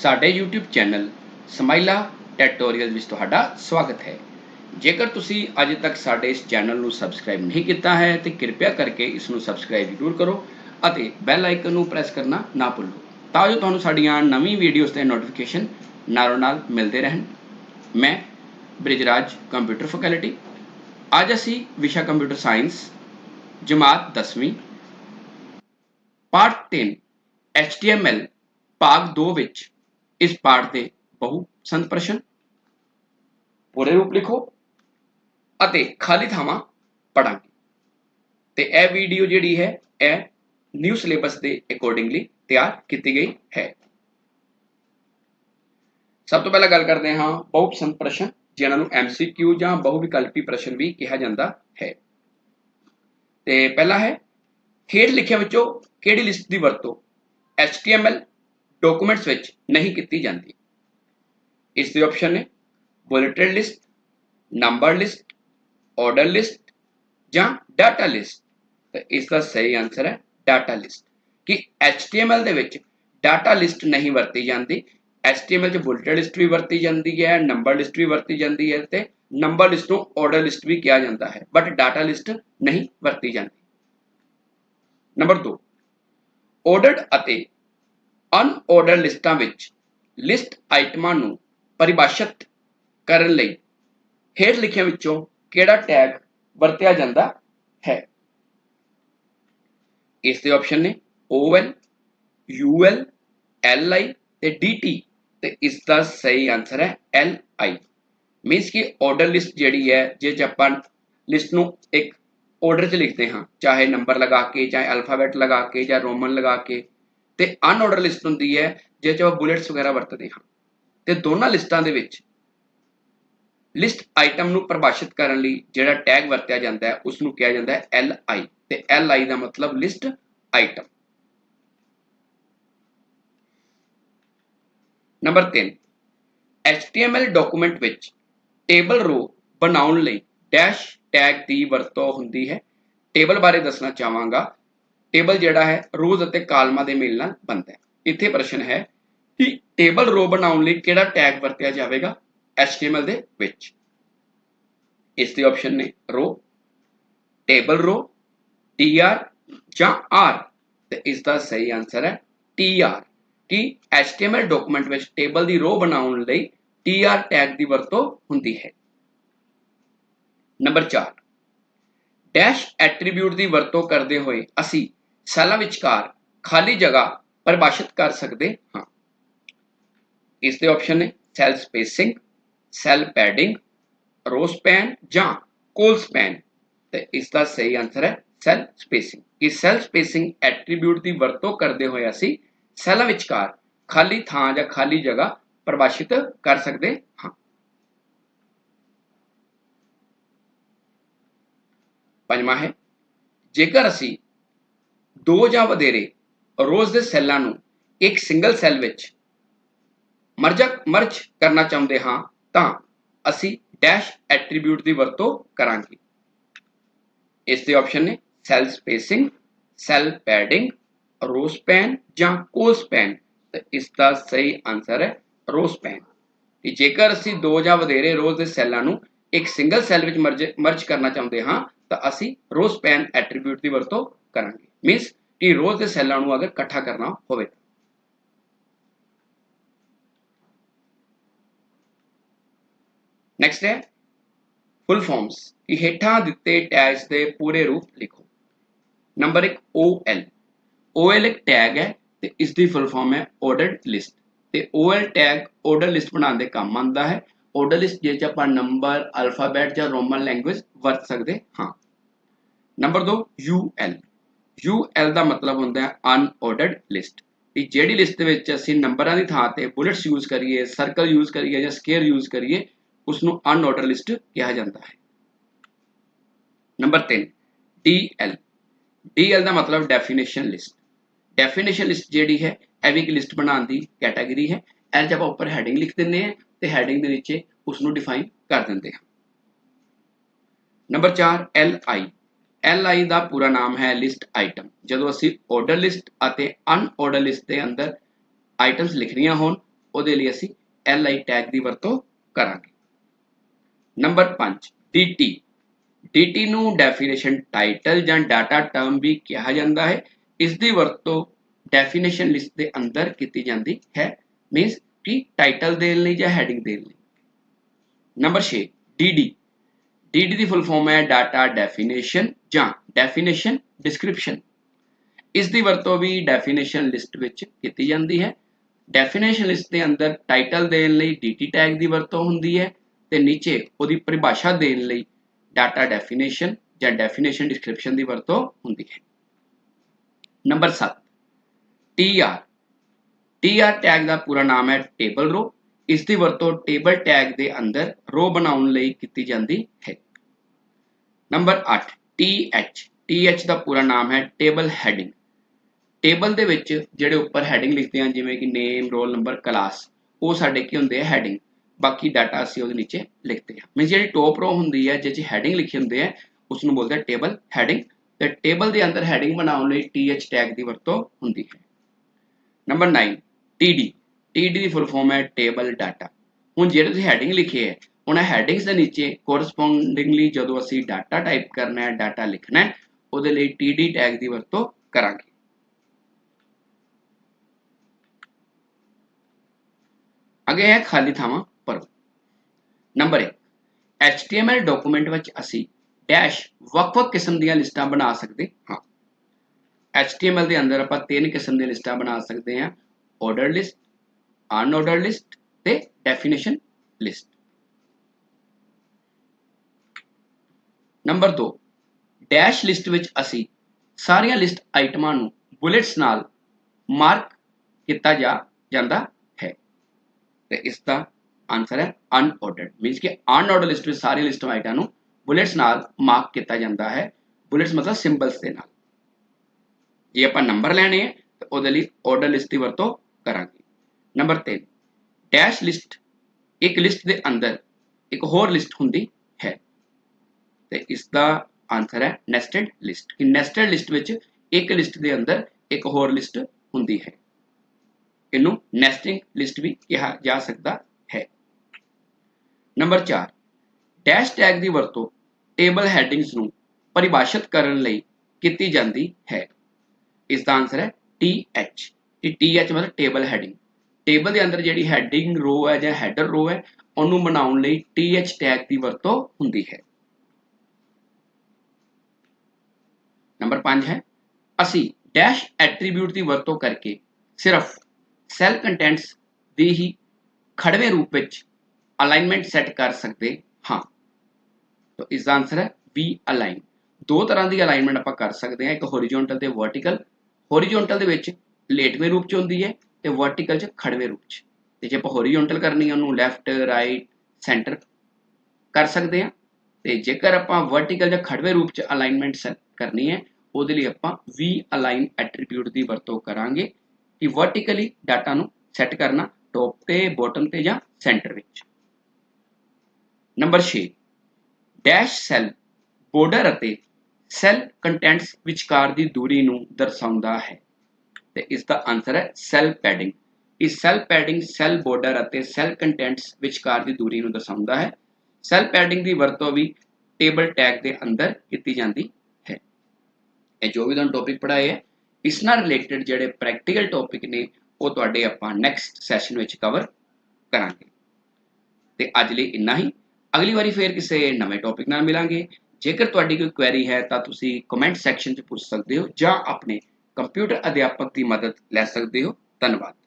ਸਾਡੇ YouTube channel ਸਮਾਈਲਾ ਟੈਟੋਰੀਅਲ ਵਿੱਚ ਤੁਹਾਡਾ ਸਵਾਗਤ ਹੈ। ਜੇਕਰ ਤੁਸੀਂ ਅਜੇ ਤੱਕ ਸਾਡੇ ਇਸ ਚੈਨਲ ਨੂੰ ਸਬਸਕ੍ਰਾਈਬ ਨਹੀਂ ਕੀਤਾ ਹੈ, ਤੇ ਕਿਰਪਾ ਕਰਕੇ ਇਸ ਨੂੰ ਸਬਸਕ੍ਰਾਈਬ ਜ਼ਰੂਰ ਕਰੋ ਅਤੇ ਬੈਲ ਆਈਕਨ ਨੂੰ ਪ੍ਰੈਸ ਕਰਨਾ ਨਾ ਭੁੱਲੋ। ਤਾਂ ਜੋ ਤੁਹਾਨੂੰ ਸਾਡੀਆਂ ਨਵੀਂ ਵੀਡੀਓਜ਼ ਦੇ ਨੋਟੀਫਿਕੇਸ਼ਨ ਨਾਲੋਂ ਨਾਲ ਮਿਲਦੇ ਰਹਿਣ। ਮੈਂ ਬ੍ਰਿਜਰਾਜ ਕੰਪਿਊਟਰ ਫੈਕਲਟੀ ਅੱਜ ਅਸੀਂ ਵਿਸ਼ਾ ਕੰਪਿਊਟਰ ਸਾਇੰਸ ਜਮਾਤ 10ਵੀਂ ਪਾਠ 3 HTML ਭਾਗ 2 ਵਿੱਚ ਇਸ ਪਾਠ ਦੇ ਬਹੁ ਸੰਤ ਪ੍ਰਸ਼ਨ ਪੂਰੇ ਰੂਪ ਲਿਖੋ ਅਤੇ ਖਾਲੀ ਥਾਵਾਂ ਪੜਾਂਗੇ ਤੇ ਇਹ ਵੀਡੀਓ ਜਿਹੜੀ ਹੈ ਇਹ ਨਿਊ ਸਿਲੇਬਸ ਦੇ ਅਕੋਰਡਿੰਗਲੀ ਤਿਆਰ ਕੀਤੀ ਗਈ ਹੈ ਸਭ ਤੋਂ ਪਹਿਲਾਂ ਗੱਲ ਕਰਦੇ ਹਾਂ ਬਹੁ ਸੰਤ ਪ੍ਰਸ਼ਨ ਜਿਨ੍ਹਾਂ ਨੂੰ MCQ ਜਾਂ ਬਹੁ ਵਿਕਲਪੀ ਪ੍ਰਸ਼ਨ ਵੀ ਕਿਹਾ ਜਾਂਦਾ ਹੈ ਤੇ ਪਹਿਲਾ ਹੈ ਹੇਠ ਲਿਖਿਆ ਵਿੱਚੋਂ ਕਿਹੜੀ ਲਿਸਟ ਦੀ ਵਰਤੋਂ HTML ਡਾਕੂਮੈਂਟਸ ਵਿੱਚ ਨਹੀਂ ਕੀਤੀ ਜਾਂਦੀ। ਇਸ ਦੇ ਆਪਸ਼ਨ ਨੇ bulletin list number list order list ਜਾਂ ਡਾਟਾ ਲਿਸਟ ਤੇ ਇਸ ਦਾ ਸਹੀ ਆਨਸਰ ਹੈ ਡਾਟਾ ਲਿਸਟ ਕਿ HTML ਦੇ ਵਿੱਚ ਡਾਟਾ ਲਿਸਟ ਨਹੀਂ ਵਰਤੀ ਜਾਂਦੀ, HTML 'ਚ ਬੁਲੇਟਿਨ ਲਿਸਟ ਵੀ ਵਰਤੀ ਜਾਂਦੀ ਹੈ ਨੰਬਰ ਲਿਸਟ ਵੀ ਵਰਤੀ ਜਾਂਦੀ ਹੈ ਤੇ ਨੰਬਰ ਲਿਸਟ ਨੂੰ ਆਰਡਰ ਲਿਸਟ ਵੀ ਕਿਹਾ ਜਾਂਦਾ ਹੈ ਬਟ ਡਾਟਾ ਲਿਸਟ ਨਹੀਂ ਵਰਤੀ ਜਾਂਦੀ। ਨੰਬਰ 2 ਆਰਡਰਡ ਅਤੇ ਅਨਆਰਡਰ ਲਿਸਟਾਂ ਵਿੱਚ ਲਿਸਟ ਆਈਟਮਾਂ ਨੂੰ ਪਰਿਭਾਸ਼ਿਤ ਕਰਨ ਲਈ ਹੇਠ ਲਿਖਿਆਂ ਵਿੱਚੋਂ ਕਿਹੜਾ ਟੈਗ ਵਰਤਿਆ ਜਾਂਦਾ ਹੈ? ਇਸ ਦੇ ਆਪਸ਼ਨ ਨੇ OL UL LI ਤੇ DT ਤੇ ਇਸ ਦਾ ਸਹੀ ਆਨਸਰ ਹੈ LI ਮੀਨਸ ਕਿ ਆਰਡਰ ਲਿਸਟ ਜਿਹੜੀ ਹੈ, ਜੇ ਚ ਆਪਾਂ ਲਿਸਟ ਨੂੰ ਇੱਕ ਆਰਡਰ 'ਚ ਲਿਖਦੇ ਹਾਂ, ਚਾਹੇ ਨੰਬਰ ਲਗਾ ਕੇ ਚਾਹੇ ਅਲਫਾਬੈਟ ਲਗਾ ਕੇ ਜਾਂ ਰੋਮਨ ਲਗਾ ਕੇ ਤੇ ਅਨਆਰਡਰ ਲਿਸਟ ਹੁੰਦੀ ਹੈ ਜੇ ਚ ਆਪਾਂ ਬੁਲੇਟਸ ਵਗੈਰਾ ਵਰਤਦੇ ਹਾਂ। ਤੇ ਦੋਨਾਂ ਲਿਸਟਾਂ ਦੇ ਵਿੱਚ ਲਿਸਟ ਆਈਟਮ ਨੂੰ ਪਰਿਭਾਸ਼ਿਤ ਕਰਨ ਲਈ ਜਿਹੜਾ ਟੈਗ ਵਰਤਿਆ ਜਾਂਦਾ ਹੈ ਉਸ ਨੂੰ ਕਿਹਾ ਜਾਂਦਾ ਹੈ LI ਤੇ LI ਦਾ ਮਤਲਬ list item number 3 HTML document ਵਿੱਚ ਟੇਬਲ ਰੋ ਬਣਾਉਣ ਲਈ ਡੈਸ਼ ਟੈਗ ਦੀ ਵਰਤੋਂ ਹੁੰਦੀ ਹੈ। ਟੇਬਲ ਬਾਰੇ ਦੱਸਣਾ ਚਾਹਾਂਗਾ। ਟੇਬਲ ਜਿਹੜਾ ਹੈ, ਰੋਜ਼ ਅਤੇ ਕਾਲਮਾਂ ਦੇ ਮੇਲ ਨਾਲ ਬਣਦਾ ਹੈ। ਇੱਥੇ ਪ੍ਰਸ਼ਨ ਹੈ ਕਿ ਟੇਬਲ ਰੋ ਬਣਾਉਣ ਲਈ ਕਿਹੜਾ ਟੈਗ ਵਰਤਿਆ ਜਾਵੇਗਾ? HTML ਦੇ ਵਿੱਚ। ਇਸ ਦੇ ਆਪਸ਼ਨ ਨੇ ਰੋ, ਟੇਬਲ ਰੋ tr ਜਾਂ r ਤੇ ਇਸ ਦਾ ਸਹੀ ਆਨਸਰ ਹੈ tr ਕਿ HTML ਡਾਕੂਮੈਂਟ ਵਿੱਚ ਟੇਬਲ ਦੀ ਰੋ ਬਣਾਉਣ ਲਈ tr ਟੈਗ ਦੀ ਵਰਤੋਂ ਹੁੰਦੀ ਹੈ? ਨੰਬਰ 4 ਡੈਸ਼ ਐਟਰੀਬਿਊਟ ਦੀ ਵਰਤੋਂ ਕਰਦੇ ਹੋਏ ਅਸੀਂ ਸੈੱਲਾਂ ਵਿਚਕਾਰ ਖਾਲੀ ਜਗ੍ਹਾ ਪਰਿਭਾਸ਼ਿਤ ਕਰ ਸਕਦੇ ਹਾਂ। ਇਸ ਦੇ ਆਪਸ਼ਨ ਨੇ cell spacing cell padding row span ਜਾਂ ਕੋਲ ਸਪੈਨ ਤੇ ਇਸ ਦਾ ਸਹੀ ਆਨਸਰ ਹੈ ਸੈਲ ਸਪੇਸਿੰਗ ਇਸ ਸੈਲ ਸਪੇਸਿੰਗ ਐਟਰੀਬਿਊਟ ਦੀ ਵਰਤੋਂ ਕਰਦੇ ਹੋਏ ਅਸੀਂ ਸੈੱਲਾਂ ਵਿਚਕਾਰ ਖਾਲੀ ਥਾਂ ਜਾਂ ਖਾਲੀ ਜਗ੍ਹਾ ਪਰਿਭਾਸ਼ਿਤ ਕਰ ਸਕਦੇ ਹਾਂ। ਪੰਜਵਾਂ ਹੈ, ਜੇਕਰ ਅਸੀਂ ਦੋ ਜਾਂ ਵਧੇਰੇ ਰੋਜ਼ ਦੇ ਸੈੱਲਾਂ ਨੂੰ ਇੱਕ ਸਿੰਗਲ ਸੈੱਲ ਵਿੱਚ ਮਰਜਕ ਮਰਜ ਕਰਨਾ ਚਾਹੁੰਦੇ ਹਾਂ, ਤਾਂ ਅਸੀਂ ਡੈਸ਼ ਐਟਰੀਬਿਊਟ ਦੀ ਵਰਤੋਂ ਕਰਾਂਗੇ। ਇਸ ਦੇ ਆਪਸ਼ਨ ਨੇ cell spacing, cell padding row span ਜਾਂ ਕੋਲ ਸਪੈਨ ਤੇ ਇਸ ਦਾ ਸਹੀ ਆਨਸਰ ਹੈ ਰੋ ਸਪੈਨ ਕਿ ਜੇਕਰ ਅਸੀਂ ਦੋ ਜਾਂ ਵਧੇਰੇ ਰੋਜ਼ ਦੇ ਸੈੱਲਾਂ ਨੂੰ ਇੱਕ ਸਿੰਗਲ ਸੈੱਲ ਵਿੱਚ ਮਰਜ ਮਰਜ ਕਰਨਾ ਚਾਹੁੰਦੇ ਹਾਂ, ਤਾਂ ਅਸੀਂ ਰੋ ਸਪੈਨ ਐਟਰੀਬਿਊਟ ਦੀ ਵਰਤੋਂ ਕਰਾਂਗੇ। ਮੀਨਸ ਕਿ ਰੋਜ਼ ਦੇ ਸੈੱਲਾਂ ਨੂੰ ਅਗਰ ਇਕੱਠਾ ਕਰਨਾ ਹੋਵੇ ਨੈਕਸਟ ਹੈ ਫੁੱਲ ਫਾਰਮਸ ਕਿ ਹੇਠਾਂ ਦਿੱਤੇ ਟੈਗਸ ਦੇ ਪੂਰੇ ਰੂਪ ਲਿਖੋ ਨੰਬਰ 1 OL OL ਇੱਕ ਟੈਗ ਹੈ ਤੇ ਇਸ ਦੀ ਫੁੱਲ ਫਾਰਮ ਹੈ ਆਰਡਰਡ ਲਿਸਟ ਤੇ OL ਟੈਗ ਆਰਡਰ ਲਿਸਟ ਬਣਾਉਣ ਦੇ ਕੰਮ ਆਉਂਦਾ ਹੈ ਆਰਡਰ ਲਿਸਟ ਜੇ ਚ ਆਪਾਂ ਨੰਬਰ ਅਲਫਾਬੈਟ ਜਾਂ ਰੋਮਨ ਲੈਂਗੁਏਜ ਵਰਤ ਸਕਦੇ ਹਾਂ ਨੰਬਰ 2 UL UL ਦਾ ਮਤਲਬ ਹੁੰਦਾ ਹੈ ਅਨਆਰਡਰਡ ਲਿਸਟ ਵੀ ਜਿਹੜੀ ਲਿਸਟ ਦੇ ਵਿੱਚ ਅਸੀਂ ਨੰਬਰਾਂ ਦੀ ਥਾਂ ਤੇ ਬੁਲੇਟਸ ਯੂਜ਼ ਕਰੀਏ ਸਰਕਲ ਯੂਜ਼ ਕਰੀਏ ਜਾਂ ਸਕੇਅਰ ਯੂਜ਼ ਕਰੀਏ ਉਸ ਨੂੰ ਅਨਆਰਡਰ ਲਿਸਟ ਕਿਹਾ ਜਾਂਦਾ ਹੈ। ਨੰਬਰ 3 DL DL ਦਾ ਮਤਲਬ ਡੈਫੀਨੇਸ਼ਨ ਲਿਸਟ ਡੈਫੀਨੇਸ਼ਨ ਲਿਸਟ ਜਿਹੜੀ ਹੈ, ਇਹ ਵੀ ਇੱਕ ਲਿਸਟ ਬਣਾਉਣ ਦੀ ਕੈਟਾਗਰੀ ਹੈ। ਇਹ ਜਦ ਆਪਾਂ ਉੱਪਰ ਹੈਡਿੰਗ ਲਿਖ ਦਿੰਦੇ ਹਾਂ ਤੇ ਹੈਡਿੰਗ ਦੇ ਨੀਚੇ ਉਸ ਨੂੰ ਡਿਫਾਈਨ ਕਰ ਦਿੰਦੇ ਹਾਂ। ਨੰਬਰ 4 LI LI ਦਾ ਪੂਰਾ ਨਾਮ ਹੈ ਲਿਸਟ ਆਈਟਮ ਜਦੋਂ ਅਸੀਂ ਆਰਡਰ ਲਿਸਟ ਅਤੇ ਅਨ ਅਨਆਰਡਰ ਲਿਸਟ ਦੇ ਅੰਦਰ ਆਈਟਮਸ ਲਿਖਣੀਆਂ ਹੋਣ, ਉਹਦੇ ਲਈ ਅਸੀਂ li ਟੈਗ ਦੀ ਵਰਤੋਂ ਕਰਾਂਗੇ। ਨੰਬਰ 5 dt dt ਨੂੰ ਡੈਫੀਨੇਸ਼ਨ ਟਾਈਟਲ ਜਾਂ ਡਾਟਾ ਟਰਮ ਵੀ ਕਿਹਾ ਜਾਂਦਾ ਹੈ। ਇਸ ਦੀ ਵਰਤੋਂ ਡੈਫੀਨੇਸ਼ਨ ਲਿਸਟ ਦੇ ਅੰਦਰ ਕੀਤੀ ਜਾਂਦੀ ਹੈ। ਮੀਨਸ ਕਿ ਟਾਈਟਲ ਦੇਣ ਲਈ ਜਾਂ ਹੈਡਿੰਗ ਦੇਣ ਲਈ। ਨੰਬਰ 6 dd dd ਦੀ ਫੁੱਲ ਫਾਰਮ ਹੈ ਡਾਟਾ ਡੈਫੀਨੇਸ਼ਨ ਜਾਂ ਡੈਫੀਨੇਸ਼ਨ ਡਿਸਕ੍ਰਿਪਸ਼ਨ ਇਸ ਦੀ ਵਰਤੋਂ ਵੀ ਡੈਫੀਨੇਸ਼ਨ ਲਿਸਟ ਵਿੱਚ ਕੀਤੀ ਜਾਂਦੀ ਹੈ। ਡੈਫੀਨੇਸ਼ਨ ਲਿਸਟ ਦੇ ਅੰਦਰ ਟਾਈਟਲ ਦੇਣ ਲਈ dt ਟੈਗ ਦੀ ਵਰਤੋਂ ਹੁੰਦੀ ਹੈ ਤੇ ਨੀਚੇ ਉਹਦੀ ਪਰਿਭਾਸ਼ਾ ਦੇਣ ਲਈ ਡਾਟਾ ਡੈਫੀਨੇਸ਼ਨ ਜਾਂ ਡੈਫੀਨੇਸ਼ਨ ਡਿਸਕ੍ਰਿਪਸ਼ਨ ਦੀ ਵਰਤੋਂ ਹੁੰਦੀ ਹੈ। ਨੰਬਰ 7 tr tr ਟੈਗ ਦਾ ਪੂਰਾ ਨਾਮ ਹੈ ਟੇਬਲ ਰੋ ਇਸ ਦੀ ਵਰਤੋਂ ਟੇਬਲ ਟੈਗ ਦੇ ਅੰਦਰ ਰੋ ਬਣਾਉਣ ਲਈ ਕੀਤੀ ਜਾਂਦੀ ਹੈ। ਨੰਬਰ 8 th th ਦਾ ਪੂਰਾ ਨਾਮ ਹੈ ਟੇਬਲ ਹੈਡਿੰਗ। ਟੇਬਲ ਦੇ ਵਿੱਚ ਜਿਹੜੇ ਉੱਪਰ ਹੈਡਿੰਗ ਲਿਖਦੇ ਹਾਂ, ਜਿਵੇਂ ਕਿ ਨੇਮ, ਰੋਲ ਨੰਬਰ, ਕਲਾਸ, ਉਹ ਸਾਡੇ ਕੀ ਹੁੰਦੇ ਆ, ਹੈਡਿੰਗ। ਬਾਕੀ ਡਾਟਾ ਅਸੀਂ ਉਹਦੇ ਨੀਚੇ ਲਿਖਦੇ ਹਾਂ। ਮੀਨਸ ਜਿਹੜੀ ਟੋਪ ਰੋ ਹੁੰਦੀ ਹੈ, ਜਿਹਦੇ 'ਚ ਹੈਡਿੰਗ ਲਿਖੀ ਹੁੰਦੀ ਹੈ ਉਸ ਨੂੰ ਬੋਲਦੇ ਆ ਟੇਬਲ ਹੈਡਿੰਗ। ਤੇ ਟੇਬਲ ਦੇ ਅੰਦਰ ਹੈਡਿੰਗ ਬਣਾਉਣ ਲਈ th ਟੈਗ ਦੀ ਵਰਤੋਂ ਹੁੰਦੀ ਹੈ। ਨੰਬਰ 9 td td ਦੀ ਫੁੱਲ ਫਾਰਮ ਹੈ ਟੇਬਲ ਡਾਟਾ ਹੁਣ ਜਿਹੜੇ ਤੁਸੀਂ ਹੈਡਿੰਗ ਲਿਖੇ ਹੈ ਉਹਨਾਂ ਹੈਡਿੰਗਸ ਦੇ ਨੀਚੇ ਕੋਰਸਪੋਂਡਿੰਗਲੀ ਜਦੋਂ ਅਸੀਂ ਡਾਟਾ ਟਾਈਪ ਕਰਨਾ ਹੈ ਡਾਟਾ ਲਿਖਣਾ ਹੈ, ਉਹਦੇ ਲਈ td ਟੈਗ ਦੀ ਵਰਤੋਂ ਕਰਾਂਗੇ। ਅੱਗੇ ਹੈ ਖਾਲੀ ਥਾਵਾਂ ਭਰੋ ਨੰਬਰ 1 HTML ਡਾਕੂਮੈਂਟ ਵਿੱਚ ਅਸੀਂ ਡੈਸ਼ ਵੱਖ-ਵੱਖ ਕਿਸਮ ਦੀਆਂ ਲਿਸਟਾਂ ਬਣਾ ਸਕਦੇ ਹਾਂ। HTML ਦੇ ਅੰਦਰ ਆਪਾਂ ਤਿੰਨ ਕਿਸਮ ਦੀਆਂ ਲਿਸਟਾਂ ਬਣਾ ਸਕਦੇ ਹਾਂ। ਆਰਡਰ ਲਿਸਟ ਅਨਆਰਡਰ ਲਿਸਟ ਤੇ definition list number 2 dash list ਵਿੱਚ ਅਸੀਂ ਸਾਰੀਆਂ ਲਿਸਟ ਆਈਟਮਾਂ ਨੂੰ ਬੁਲੇਟਸ ਨਾਲ ਮਾਰਕ ਕੀਤਾ ਜਾ, ਜਾਂਦਾ ਹੈ। ਤੇ ਇਸ ਦਾ ਆਨਸਰ ਹੈ ਅਨਆਰਡਰਡ ਮੀਨਸ ਕਿ ਅਨਆਰਡਰ ਲਿਸਟ ਵਿੱਚ ਸਾਰੀ ਲਿਸਟ ਆਈਟਮਾਂ ਨੂੰ ਬੁਲੇਟਸ ਨਾਲ ਮਾਰਕ ਕੀਤਾ ਜਾਂਦਾ ਹੈ। ਬੁਲੇਟਸ ਮਤਲਬ ਸਿੰਬਲਸ ਦੇ ਨਾਲ। ਜੇ ਆਪਾਂ ਨੰਬਰ ਲੈਣੇ ਹੈ ਤਾਂ ਉਹਦੇ ਲਈ ਆਰਡਰ ਲਿਸਟ ਦੀ ਵਰਤੋਂ ਕਰਾਂਗੇ। ਨੰਬਰ 3 ਡੈਸ਼ ਲਿਸਟ ਇੱਕ ਲਿਸਟ ਦੇ ਅੰਦਰ ਇੱਕ ਹੋਰ ਲਿਸਟ ਹੁੰਦੀ ਹੈ ਤੇ ਇਸ ਦਾ ਆਨਸਰ ਹੈ ਨੈਸਟਡ ਲਿਸਟ ਕਿ ਨੈਸਟਡ ਲਿਸਟ ਵਿੱਚ ਇੱਕ ਲਿਸਟ ਦੇ ਅੰਦਰ ਇੱਕ ਹੋਰ ਲਿਸਟ ਹੁੰਦੀ ਹੈ ਇਹਨੂੰ ਨੈਸਟਿੰਗ ਲਿਸਟ ਵੀ ਕਿਹਾ ਜਾ ਸਕਦਾ ਹੈ ਨੰਬਰ 4 ਡੈਸ਼ ਟੈਗ ਦੀ ਵਰਤੋਂ ਟੇਬਲ ਹੈਡਿੰਗਸ ਨੂੰ ਪਰਿਭਾਸ਼ਿਤ ਕਰਨ ਲਈ ਕੀਤੀ ਜਾਂਦੀ ਹੈ ਇਸ ਦਾ ਆਨਸਰ ਹੈ TH ਇਹ TH ਮਤਲਬ ਟੇਬਲ ਹੈਡਿੰਗ ਟੇਬਲ ਦੇ ਅੰਦਰ ਜਿਹੜੀ ਹੈਡਿੰਗ ਰੋ ਹੈ ਜਾਂ ਹੈਡਰ ਰੋ ਹੈ, ਉਹਨੂੰ ਬਣਾਉਣ ਲਈ TH ਟੈਗ ਦੀ ਵਰਤੋਂ ਹੁੰਦੀ ਹੈ। ਨੰਬਰ 5 ਹੈ, ਅਸੀਂ ਡੈਸ਼ ਐਟਰੀਬਿਊਟ ਦੀ ਵਰਤੋਂ ਕਰਕੇ ਸਿਰਫ ਸੈਲ ਕੰਟੈਂਟਸ ਦੀ ਹੀ ਖੜਵੇਂ ਰੂਪ ਵਿੱਚ ਅਲਾਈਨਮੈਂਟ ਸੈੱਟ ਕਰ ਸਕਦੇ ਹਾਂ। ਤਾਂ ਇਸ ਦਾ ਆਨਸਰ ਹੈ ਵੀ ਅਲਾਈਨ। ਦੋ ਤਰ੍ਹਾਂ ਦੀ ਅਲਾਈਨਮੈਂਟ ਆਪਾਂ ਕਰ ਸਕਦੇ ਹਾਂ, ਇੱਕ ਹੋਰੀਜੋਨਟਲ ਤੇ ਵਰਟੀਕਲ ਹੌਰੀਜ਼ੌਂਟਲ ਦੇ ਵਿੱਚ ਲੇਟਵੇਂ ਰੂਪ ਚ ਹੁੰਦੀ ਹੈ ਤੇ ਵਰਟੀਕਲ ਚ ਖੜਵੇਂ ਰੂਪ ਚ। ਤੇ ਜੇ ਆਪਾਂ ਹੌਰੀਜ਼ੌਂਟਲ ਕਰਨੀ ਹੈ ਉਹਨੂੰ ਲੈਫਟ ਰਾਈਟ ਸੈਂਟਰ ਕਰ ਸਕਦੇ ਹਾਂ ਤੇ ਜੇਕਰ ਆਪਾਂ ਵਰਟੀਕਲ ਜਾਂ ਖੜਵੇਂ ਰੂਪ ਚ ਅਲਾਈਨਮੈਂਟ ਸੈੱਟ ਕਰਨੀ ਹੈ, ਉਹਦੇ ਲਈ ਆਪਾਂ ਵੀ ਅਲਾਈਨ ਐਟਰੀਬਿਊਟ ਦੀ ਵਰਤੋਂ ਕਰਾਂਗੇ ਕਿ ਵਰਟੀਕਲੀ ਡਾਟਾ ਨੂੰ ਸੈੱਟ ਕਰਨਾ ਟੌਪ ਤੇ ਬਾਟਮ ਤੇ ਜਾਂ ਸੈਂਟਰ ਵਿੱਚ। ਨੰਬਰ 6 ਡੈਸ਼ ਸੈੱਲ ਬਾਰਡਰ ਅਤੇ ਸੈੱਲ ਕੰਟੈਂਟਸ ਵਿਚਕਾਰ ਦੀ ਦੂਰੀ ਨੂੰ ਦਰਸਾਉਂਦਾ ਹੈ। ਤੇ ਇਸ ਦਾ ਆਨਸਰ ਹੈ ਸੈੱਲ ਪੈਡਿੰਗ ਇਸ ਸੈੱਲ ਪੈਡਿੰਗ ਸੈੱਲ ਬਾਰਡਰ ਅਤੇ ਸੈੱਲ ਕੰਟੈਂਟਸ ਵਿਚਕਾਰ ਦੀ ਦੂਰੀ ਨੂੰ ਦਰਸਾਉਂਦਾ ਹੈ। ਸੈੱਲ ਪੈਡਿੰਗ ਦੀ ਵਰਤੋਂ ਵੀ ਟੇਬਲ ਟੈਗ ਦੇ ਅੰਦਰ ਕੀਤੀ ਜਾਂਦੀ ਹੈ। ਇਹ ਜੋ ਵੀ ਤੁਹਾਨੂੰ ਟੌਪਿਕ ਪੜਾਏ ਹੈ, ਇਸ ਨਾਲ ਰਿਲੇਟਡ ਜਿਹੜੇ ਪ੍ਰੈਕਟੀਕਲ ਟੌਪਿਕ ਨੇ, ਉਹ ਤੁਹਾਡੇ ਆਪਾਂ ਨੈਕਸਟ ਸੈਸ਼ਨ ਵਿੱਚ ਕਵਰ ਕਰਾਂਗੇ। ਤੇ ਅੱਜ ਲਈ ਇੰਨਾ ਹੀ। ਅਗਲੀ ਵਾਰੀ ਫੇਰ ਕਿਸੇ ਨਵੇਂ ਟੌਪਿਕ ਨਾਲ ਮਿਲਾਂਗੇ। ਜੇਕਰ ਤੁਹਾਡੀ ਕੋਈ ਕੁਐਰੀ ਹੈ ਤਾਂ ਤੁਸੀਂ ਕਮੈਂਟ ਸੈਕਸ਼ਨ 'ਚ ਪੁੱਛ ਸਕਦੇ ਹੋ ਜਾਂ ਆਪਣੇ ਕੰਪਿਊਟਰ ਅਧਿਆਪਕ ਦੀ ਮਦਦ ਲੈ ਸਕਦੇ ਹੋ। ਧੰਨਵਾਦ।